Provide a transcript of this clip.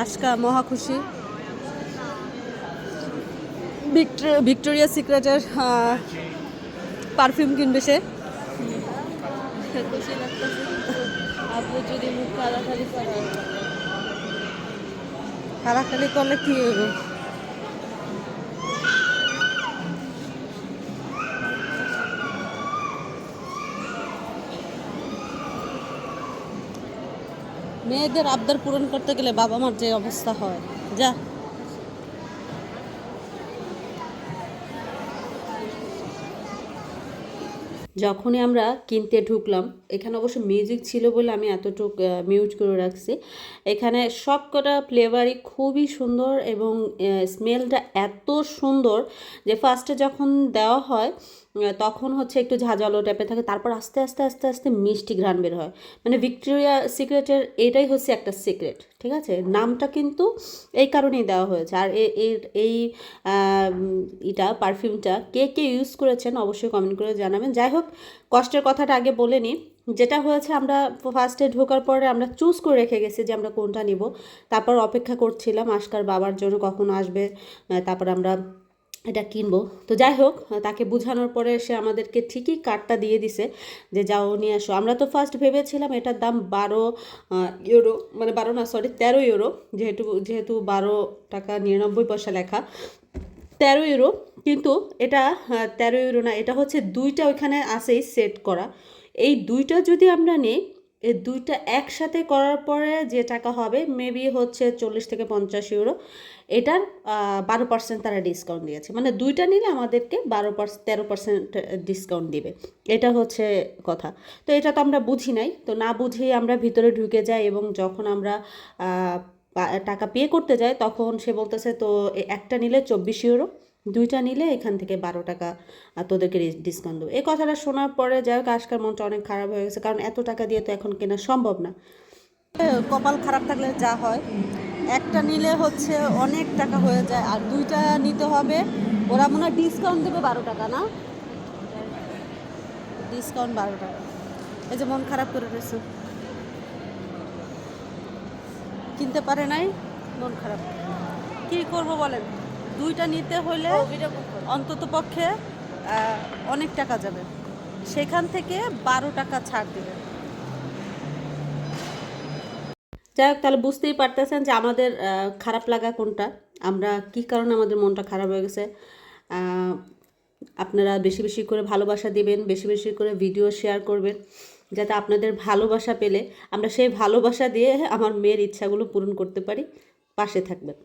আজকা মহা খুশি। ভিক্টোরিয়া সিক্রেটের পারফিউম কিনবে সে। করে করলে কি হবে মেয়েদের আবদার পূরণ করতে গেলে বাবা মার যে অবস্থা হয়। যা। যখনই আমরা কিনতে ঢুকলাম, এখানে অবশ্য মিউজিক ছিল বলে আমি এতটুক মিউট করে রাখছি। এখানে সব কটা ফ্লেভারই খুবই সুন্দর এবং স্মেলটা এত সুন্দর যে ফার্স্টে যখন দেওয়া হয় তখন হচ্ছে একটু ঝাঁঝালো টাইপের থাকে, তারপর আস্তে আস্তে আস্তে আস্তে মিষ্টি ঘ্রাণ বের হয়। মানে ভিক্টোরিয়া সিক্রেটের এটাই হচ্ছে একটা সিক্রেট, ঠিক আছে? নামটা কিন্তু এই কারণেই দেওয়া হয়েছে। আর এর, এই এটা পারফিউমটা কে কে ইউজ করেছেন অবশ্যই কমেন্ট করে জানাবেন। যাই হোক, কষ্টের কথাটা আগে বলে নিই। যেটা হয়েছে, আমরা ফার্স্টে ঢোকার পরে আমরা চুজ করে রেখে গেছি যে আমরা কোনটা নিব। তারপর অপেক্ষা করছিলাম আজকার বাবার জন্য কখন আসবে তারপর আমরা এটা কিনবো। তো যাই হোক, তাকে বোঝানোর পরে সে আমাদেরকে ঠিকই কার্ডটা দিয়ে দিছে যে, যাও, নিয়ে আসো। আমরা তো ফার্স্ট ভেবেছিলাম এটার দাম বারো ইউরো মানে বারো না সরি তেরো ইউরো যেহেতু যেহেতু বারো টাকা নিরানব্বই পয়সা লেখা। তেরো ইউরো কিন্তু এটা তেরো ইউরো না, এটা হচ্ছে দুইটা ওইখানে আসেই সেট করা। এই দুইটা যদি আমরা নিই এই দুইটা একসাথে করার পরে যে টাকা হবে মেবি হচ্ছে চল্লিশ থেকে পঞ্চাশ ইউরো এটার বারো পার্সেন্ট তারা ডিসকাউন্ট দিয়েছে। মানে দুইটা নিলে আমাদেরকে বারো পার্সেন্ট তেরো পার্সেন্ট ডিসকাউন্ট দিবে। এটা হচ্ছে কথা। তো এটা তো আমরা বুঝি নাই। তো না বুঝেই আমরা ভিতরে ঢুকে যাই এবং যখন আমরা টাকা পে করতে যাই, তখন সে বলতেছে, তো এ- একটা নিলে চব্বিশ ইউরো দুইটা নিলে এখান থেকে বারো টাকা তোদেরকে ডিসকাউন্ট দেবো। এই কথাটা শোনার পরে যাই হোক আজকাল মনটা অনেক খারাপ হয়ে গেছে, কারণ এত টাকা দিয়ে তো এখন কেনা সম্ভব না। কপাল খারাপ থাকলে যা হয়। একটা নিলে হচ্ছে অনেক টাকা হয়ে যায়, আর দুইটা নিতে হবে। ওরা মনে হয় ডিসকাউন্ট দেবে বারো টাকা, না? ডিসকাউন্ট বারো টাকা। এই যে মন খারাপ করে রয়েছে। কিনতে পারে নাই? মন খারাপ। কী করব বলেন? দুইটা নিতে হলে অন্তত পক্ষে অনেক টাকা যাবে। সেখান থেকে বারো টাকা ছাড় দেবে। যাই হোক তাহলে বুঝতেই পারতেছেন যে আমাদের খারাপ লাগা কোনটা। আমরা কি কারণে আমাদের মনটা খারাপ হয়ে গেছে? আপনারা বেশি বেশি করে ভালোবাসা দিবেন বেশি বেশি করে ভিডিও শেয়ার করবেন যাতে আপনাদের ভালোবাসা পেলে আমরা সেই ভালোবাসা দিয়ে আমার মেয়ের ইচ্ছাগুলো পূরণ করতে পারি। পাশে থাকবেন।